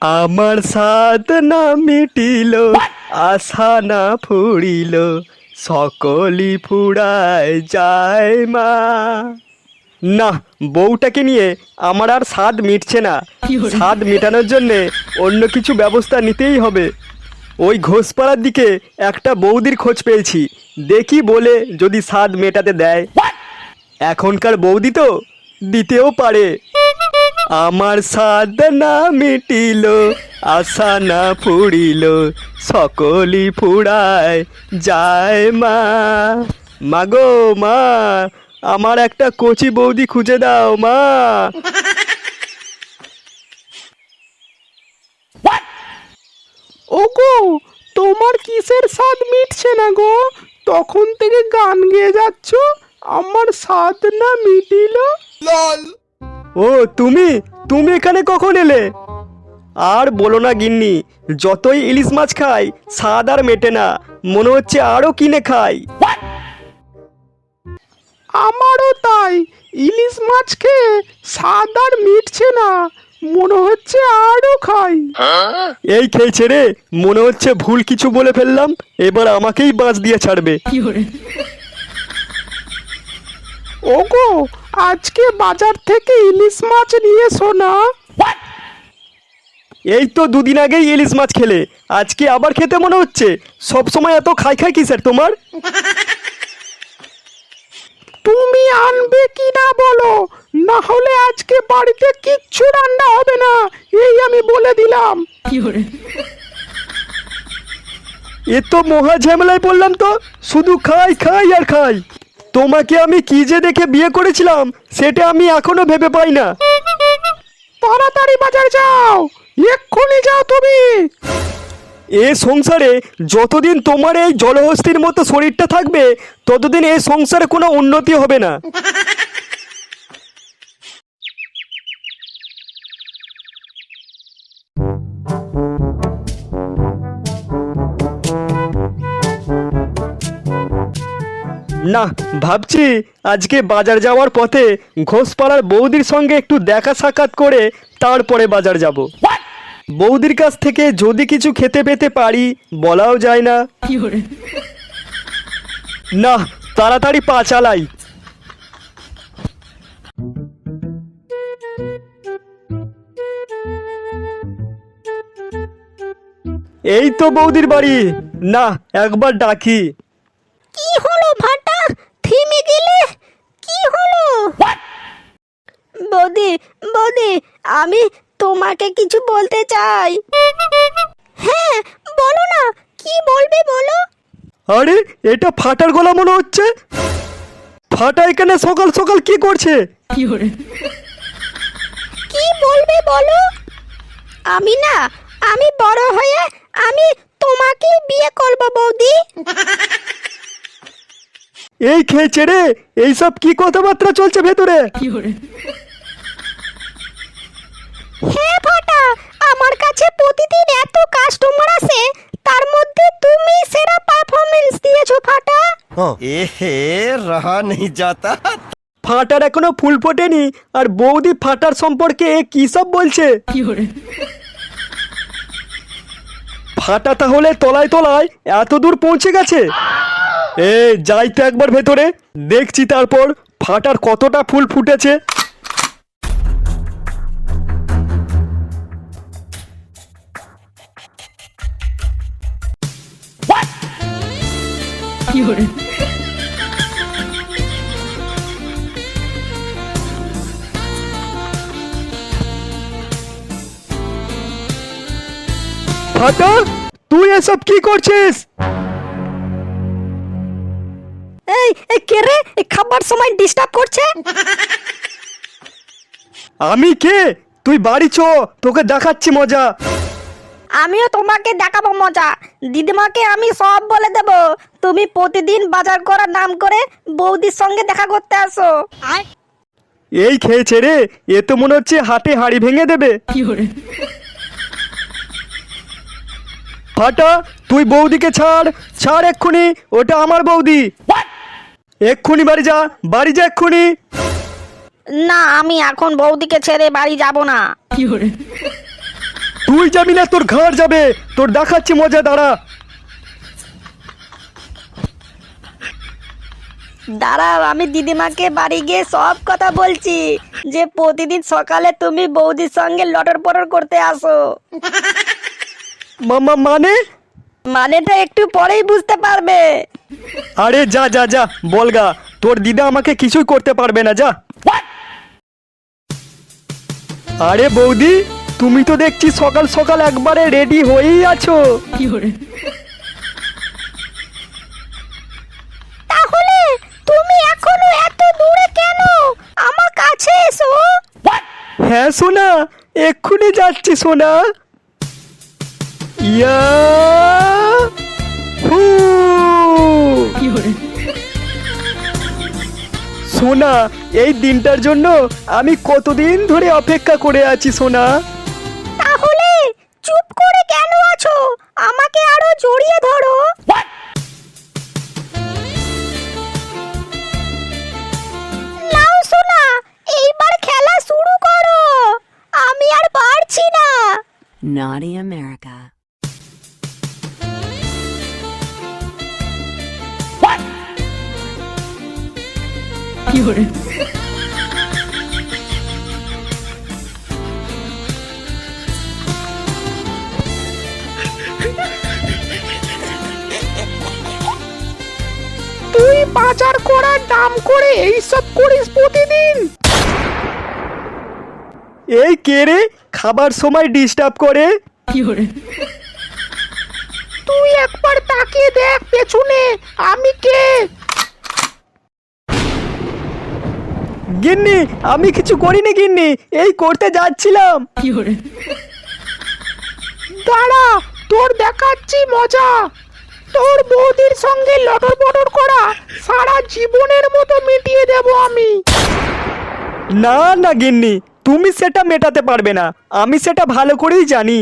আমার সাদ না মিটিল আশা না ফুরিল সকলি ফুরায় যায় মা। না বউটাকে নিয়ে আমার আর স্বাদ মিটছে না। স্বাদ মেটানোর জন্যে অন্য কিছু ব্যবস্থা নিতেই হবে। ওই ঘোষপাড়ার দিকে একটা বৌদির খোঁজ পেয়েছি। দেখি বলে যদি স্বাদ মেটাতে দেয়। এখনকার বৌদি তো দিতেও পারে। আমার স্বাদ না মিটিল আশা না ফুরিল সকলি ফুরায় যায় মা। মাগো মা আমার একটা কচি বৌদি খুঁজে দাও মা। ওগো তোমার কিসের স্বাদ মিটছে না গো? তখন থেকে গান গেয়ে যাচ্ছ আমার স্বাদ না মিটিল? ও তুমি? তুমি এখানে কখন এলে? আর বলো না গিন্নি যতই ইলিশ মাছ খাই স্বাদ আর মেটে না মনে হচ্ছে আরও কিনে খাই। আমারও তাই ইলিশ মাছ খেয়ে স্বাদ আর মিটছে না মনে হচ্ছে আরও খাই। এই খেয়েছে রে মনে হচ্ছে ভুল কিছু বলে ফেললাম এবার আমাকেই বাঁচ দিয়ে ছাড়বে। ওগো আজকে বাজার থেকে ইলিশ মাছ নিয়ে এসো না। এই তো দুদিন আগেই ইলিশ মাছ খেলে আজকে আবার খেতে মনে হচ্ছে। সব সময় এত খাই খাই কি স্যার তোমার? তুমি আনবে কি না বলো না হলে আজকে বাড়িতে কিচ্ছু রান্না হবে না এই আমি বলে দিলাম। এ তো মহা ঝামেলায় পড়লাম তো শুধু খাই খাই আর খাই। তোমাকে আমি কি যে দেখে বিয়ে করেছিলাম, সেটা আমি এখনও ভেবে পাই না। তাড়াতাড়ি বাজার যাও, এক্ষুনি যাও তুমি। এ সংসারে যতদিন তোমার এই জলহস্তির মতো শরীরটা থাকবে, ততদিন এ সংসারে কোনো উন্নতি হবে না। না ভাবছি আজকে বাজার যাওয়ার পথে ঘোষপাড়ার বৌদির সঙ্গে একটু দেখা সাক্ষাৎ করে তারপরে বাজার যাব। বৌদির কাছ থেকে যদি কিছু খেতে পেতে পারি বলাও যায় না। না তাড়াতাড়ি পা চালাই। এই তো বৌদির বাড়ি। না একবার ডাকি কি হলো ভাটা থেমে গেলে কি হলো বৌদি বৌদি আমি তোমাকে কিছু বলতে চাই। হ্যাঁ বলো না কি বলবে বলো? আরে এটা ফাটার গলা মনে হচ্ছে। ফাটা এখানে সকাল সকাল কি করছে? কি বলবে বলো? আমি না আমি বড় হয়ে আমি তোমাকে বিয়ে করব বৌদি। এই খেয়েছে রে এইসব কি কথাবার্তা চলছে ভেতরে? এ হে রহা নেই যাতা। ফাটার এখনও ফুল ফোটেনি আর বৌদি ফাটার সম্পর্কে কি সব বলছে? ফাটা তাহলে তলায় তলায় এত দূর পৌঁছে গেছে? এ যাই তো একবার ভেতরে দেখছি তারপর ফাটার কতটা ফুল ফুটেছে। কি ফাটা তুই এসব কি করছিস? এই এই কে রে? এই খাবার সময় ডিস্টার্ব করছে? আমি কে? তুই বাড়ি চ তোকে দেখাচ্ছি মজা। আমিও তোমাকে দেখাবো মজা। দিদিমাকে আমি সব বলে দেব। তুমি প্রতিদিন বাজার করার নাম করে বৌদির সঙ্গে দেখা করতে আসো। এই খেয়েছে রে এ তো মনে হচ্ছে হাতে হাড়ি ভেঙে দেবে। ফাটা তুই বৌদিকে ছাড়। ছাড় এক্ষুনি ওটা আমার বৌদি। এক্ষুনি বাড়ি যা বাড়ি যা এক্ষুনি। না আমি এখন বৌদিকে ছেড়ে বাড়ি যাব না। তুই যাবি না তোর ঘর যাবে। তোর দেখাচ্ছি মজা দাঁড়া। দাঁড়াও আমি দিদিমাকে বাড়ি গিয়ে সব কথা বলছি। যে প্রতিদিন সকালে তুমি বৌদির সঙ্গে লটর পটর করতে আসো। মামা মানে? মানেটা একটু পরেই বুঝতে পারবে। আরে যা যা যা বলগা তোর দিদা আমাকে কিছুই করতে পারবে না যা। আরে বৌদি তুমি তো দেখছি সকাল সকাল একবারে রেডি হয়েই আছো। তাহলে তুমি এখনও এত দূরে কেন? আমার কাছে এসো। হ্যাঁ সোনা এক্ষুনি যাচ্ছি সোনা। ইয়া হু। সোনা এই দিনটার জন্য আমি কতদিন ধরে অপেক্ষা করে আছি সোনা। তাহলে চুপ করে কেন আছো? আমাকে আরও জড়িয়ে ধরো। নাও সোনা এইবার খেলা শুরু করো। আমি আর পারছি না। America. তুই বাজার করার দাম করে এইসব করিস প্রতিদিন। এই কে রে? খাবার সময় ডিস্টার্ব করে। তুই একবার তাকিয়ে দেখ পেছনে আমি কে? গিন্নি আমি কিছু করিনি গিন্নি এই করতে যাচ্ছিলাম। দাঁড়া তোর দেখাচ্ছি মজা। তোর বৌদির সঙ্গে লটর বটর করা সারা জীবনের মতো মিটিয়ে দেব আমি। না না গিন্নি তুমি সেটা মেটাতে পারবে না। আমি সেটা ভালো করেই জানি।